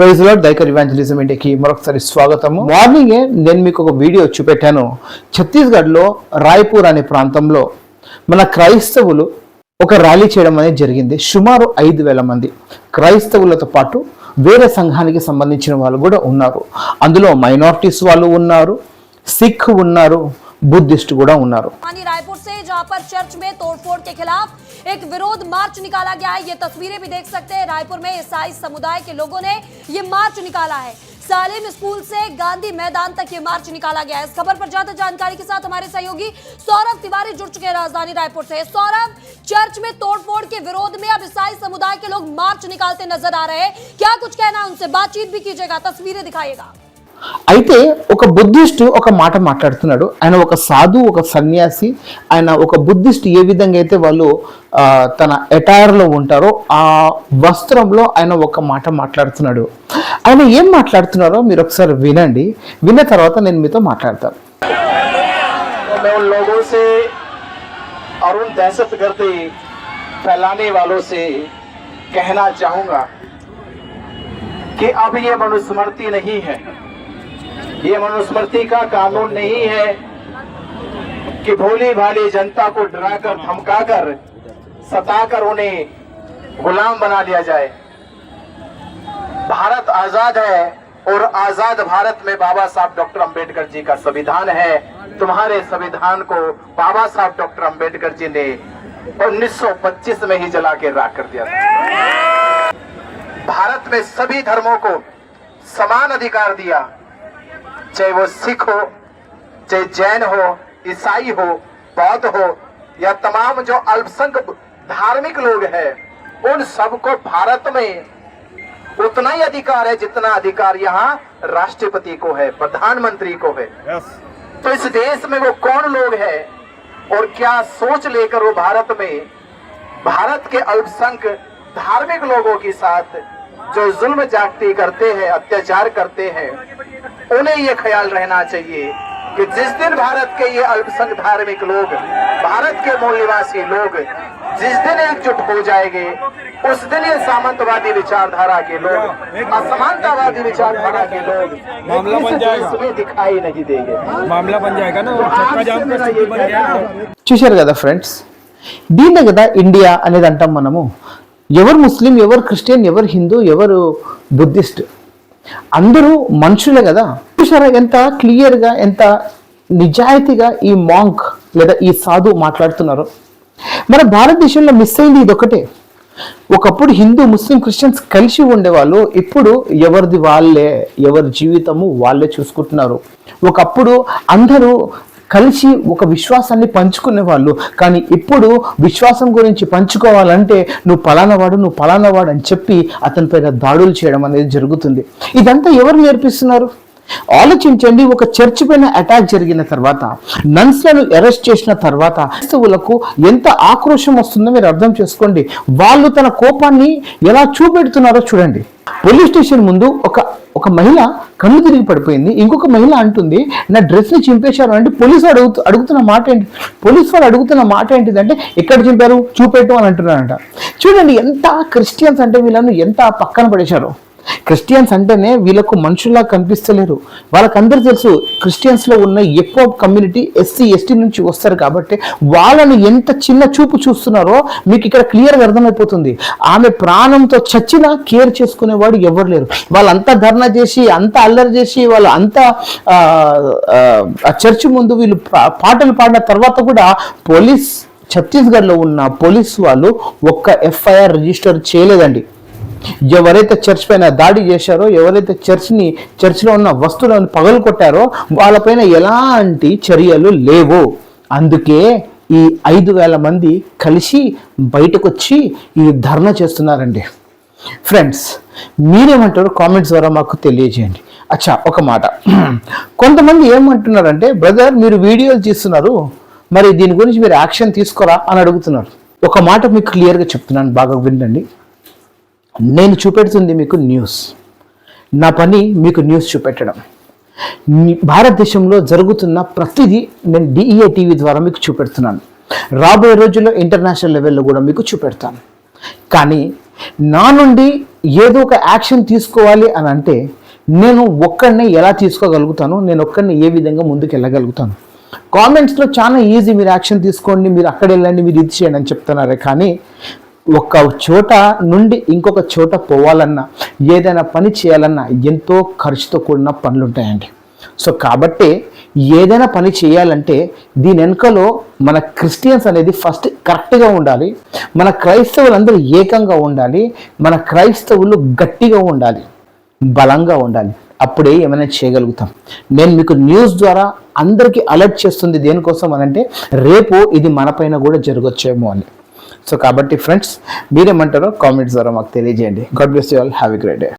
ప్రైజ్లో ఇవాంజలిజం ఇండియాకి మరొకసారి స్వాగతము. మార్నింగే నేను మీకు ఒక వీడియో చూపెట్టాను. ఛత్తీస్గఢ్లో రాయ్పూర్ అనే ప్రాంతంలో మన క్రైస్తవులు ఒక ర్యాలీ చేయడం అనేది జరిగింది. సుమారు ఐదు వేల మంది క్రైస్తవులతో పాటు వేరే సంఘానికి సంబంధించిన వాళ్ళు కూడా ఉన్నారు. అందులో మైనారిటీస్ వాళ్ళు ఉన్నారు సిక్ ఉన్నారు బుద్ధిస్ట్ కూడా ఉన్నారు. जहाँ पर चर्च में तोड़फोड़ के खिलाफ एक विरोध मार्च निकाला गया है। ये तस्वीरें भी देख सकते हैं। रायपुर में ईसाई समुदाय के लोगों ने ये मार्च निकाला है। सालिम स्कूल से गांधी मैदान तक ये मार्च निकाला गया है। इस खबर पर ज़्यादा जानकारी के साथ हमारे सहयोगी सौरभ तिवारी जुड़ चुके हैं राजधानी रायपुर से। सौरभ, चर्च में तोड़फोड़ के विरोध में अब ईसाई समुदाय के लोग मार्च निकालते नज़र आ रहे हैं। क्या कुछ कहना है उनसे? बातचीत भी कीजिएगा, तस्वीरें दिखाइएगा। అయితే ఒక బుద్ధిస్ట్ ఒక మాట మాట్లాడుతున్నాడు ఆయన ఒక సాధు ఒక సన్యాసి ఆయన ఒక బుద్ధిస్ట్ ఏ విధంగా అయితే వాళ్ళు ఆ, తన ఎటైర్లో ఉంటారో ఆ వస్త్రంలో ఆయన ఒక మాట మాట్లాడుతున్నాడు ఆయన ఏం మాట్లాడుతున్నారో మీరు ఒకసారి వినండి విన్న తర్వాత నేను మీతో మాట్లాడతాను तो मैं उन लोगों से और उन दहशत गर्दी फैलाने वालों से कहना चाहूंगा कि अब ये मनुस्मृति नहीं है ये मनुस्मृति का कानून नहीं है कि भोली भाली जनता को डराकर, धमकाकर, सताकर उन्हें गुलाम बना लिया जाए। भारत आज़ाद है और आज़ाद भारत में बाबा साहब डॉक्टर अंबेडकर जी का संविधान है। तुम्हारे संविधान को बाबा साहब डॉक्टर अंबेडकर जी ने 1925 में ही जला के राख कर दिया भारत में सभी धर्मों को समान अधिकार दिया। चाहे वो सिख हो चाहे जैन हो ईसाई हो बौद्ध हो या तमाम जो अल्पसंख्यक धार्मिक लोग हैं उन सबको भारत में उतना ही अधिकार है जितना अधिकार यहाँ राष्ट्रपति को है प्रधानमंत्री को है yes. तो इस देश में वो कौन लोग हैं और क्या सोच लेकर वो भारत में भारत के अल्पसंख्यक धार्मिक लोगों के साथ जो जुल्म जागती करते हैं अत्याचार करते हैं उन्हें ये ख्याल रहना चाहिए कि जिस दिन भारत के ये अल्पसंख्यक धार्मिक लोग भारत के मूल निवासी लोग जिस दिन एकजुट हो जाएंगे उस दिन ये सामंतवादी विचारधारा के लोग असमानतावादी विचारधारा के लोग मामला बन इस जाएगा। देश में दिखाई नहीं देंगे मामला बन जाएगा ना तो और चक्का आज जाम से का मेरा स्थिति ये बन गया कहना ना है చూశారు కదా ఫ్రెండ్స్ దీన్నే కదా ఇండియా అనేది అంటాం మనము ఎవరు ముస్లిం ఎవరు క్రిస్టియన్ ఎవరు హిందూ ఎవరు బుద్ధిస్ట్ అందరూ మనుషులే కదా? చూసారా ఎంత క్లియర్గా ఎంత నిజాయితీగా ఈ మాంక్ లేదా ఈ సాధు మాట్లాడుతున్నారు? మన భారతదేశంలో మిస్ అయింది ఇది ఒకటే ఒకప్పుడు హిందూ ముస్లిం క్రిస్టియన్స్ కలిసి ఉండేవాళ్ళు ఇప్పుడు ఎవరిది వాళ్ళే ఎవరి జీవితము వాళ్ళే చూసుకుంటున్నారు. ఒకప్పుడు అందరూ కలిసి ఒక విశ్వాసాన్ని పంచుకునే వాళ్ళు కానీ ఇప్పుడు విశ్వాసం గురించి పంచుకోవాలంటే నువ్వు పలానవాడు నువ్వు పలానవాడు అని చెప్పి అతనిపైన దాడులు చేయడం అనేది జరుగుతుంది. ఇదంతా ఎవరు నేర్పిస్తున్నారు? ఆలోచించండి ఒక చర్చ్ పైన అటాక్ జరిగిన తర్వాత నన్స్లను అరెస్ట్ చేసిన తర్వాత క్రైస్తవులకు ఎంత ఆక్రోశం వస్తుందో మీరు అర్థం చేసుకోండి. వాళ్ళు తన కోపాన్ని ఎలా చూపెడుతున్నారో చూడండి. పోలీస్ స్టేషన్ ముందు ఒక ఒక మహిళ కళ్ళు తిరిగి పడిపోయింది. ఇంకొక మహిళ అంటుంది నా డ్రెస్ని చింపేశారు అంటే పోలీసు అడుగుతు అడుగుతున్న మాట ఏంటి పోలీసు వాళ్ళు అడుగుతున్న మాట ఏంటిదంటే ఎక్కడ చింపారు? చూపెట్టు అని అంటున్నారంట చూడండి ఎంత క్రిస్టియన్స్ అంటే వీళ్ళను ఎంత పక్కన పడేశారు. క్రిస్టియన్స్ అంటేనే వీళ్ళకు మనుషుల్లా కనిపిస్తలేరు. వాళ్ళకందరూ తెలుసు క్రిస్టియన్స్లో ఉన్న ఎక్కువ కమ్యూనిటీ ఎస్సీ ఎస్టీ నుంచి వస్తారు కాబట్టి వాళ్ళని ఎంత చిన్న చూపు చూస్తున్నారో మీకు ఇక్కడ క్లియర్గా అర్థమైపోతుంది. ఆమె ప్రాణంతో చచ్చినా కేర్ చేసుకునేవాడు ఎవరు లేరు. వాళ్ళంతా ధర్నా చేసి అంత అల్లరి చేసి వాళ్ళు అంతా ఆ, చర్చి ముందు వీళ్ళు పా- పాటలు పాడిన తర్వాత కూడా పోలీస్ ఛత్తీస్గఢ్లో ఉన్న పోలీస్ వాళ్ళు ఒక్క ఎఫ్ఐఆర్ రిజిస్టర్ చేయలేదండి. ఎవరైతే చర్చ్ పైన దాడి చేశారో ఎవరైతే చర్చ్ని చర్చ్లో ఉన్న వస్తువులను పగలు కొట్టారో వాళ్ళపైన ఎలాంటి చర్యలు లేవు. అందుకే ఈ ఐదు వేల మంది కలిసి బయటకు వచ్చి ఈ ధర్నా చేస్తున్నారండి. ఫ్రెండ్స్ మీరేమంటారు కామెంట్స్ ద్వారా మాకు తెలియజేయండి. అచ్చా ఒక మాట. కొంతమంది ఏమంటున్నారంటే బ్రదర్ మీరు వీడియోలు తీస్తున్నారు. మరి దీని గురించి మీరు యాక్షన్ తీసుకోరా? అని అడుగుతున్నారు. ఒక మాట మీకు క్లియర్గా చెప్తున్నాను బాగా వినండి. నేను చూపెడుతుంది మీకు న్యూస్ నా పని మీకు న్యూస్ చూపెట్టడం. భారతదేశంలో జరుగుతున్న ప్రతిదీ నేను డిఈఏ టీవీ ద్వారా మీకు చూపెడుతున్నాను. రాబోయే రోజుల్లో ఇంటర్నేషనల్ లెవెల్లో కూడా మీకు చూపెడతాను. కానీ నా నుండి ఏదో ఒక యాక్షన్ తీసుకోవాలి అని అంటే నేను ఒక్కడిని ఎలా తీసుకోగలుగుతాను నేను ఒక్కడిని ఏ విధంగా ముందుకు వెళ్ళగలుగుతాను. కామెంట్స్లో చాలా ఈజీ మీరు యాక్షన్ తీసుకోండి మీరు అక్కడ వెళ్ళండి మీరు ఇది చేయండి అని చెప్తున్నారే కానీ ఒక చోట నుండి ఇంకొక చోట పోవాలన్నా ఏదైనా పని చేయాలన్నా ఎంతో ఖర్చుతో కూడిన పనులు ఉంటాయండి సో కాబట్టి ఏదైనా పని చేయాలంటే దీని వెనుకలో మన క్రిస్టియన్స్ అనేది ఫస్ట్ కరెక్ట్గా ఉండాలి. మన క్రైస్తవులందరూ ఏకంగా ఉండాలి. మన క్రైస్తవులు గట్టిగా ఉండాలి. బలంగా ఉండాలి. అప్పుడే ఏమైనా చేయగలుగుతాం. నేను మీకు న్యూస్ ద్వారా అందరికీ అలర్ట్ చేస్తుంది దేనికోసం అని అంటే రేపు ఇది మనపైన కూడా జరగచ్చేమో అని. సో కాబట్టి ఫ్రెండ్స్ మీరేమంటారో కామెంట్స్ ద్వారా మాకు తెలియజేయండి. God bless you all have a great day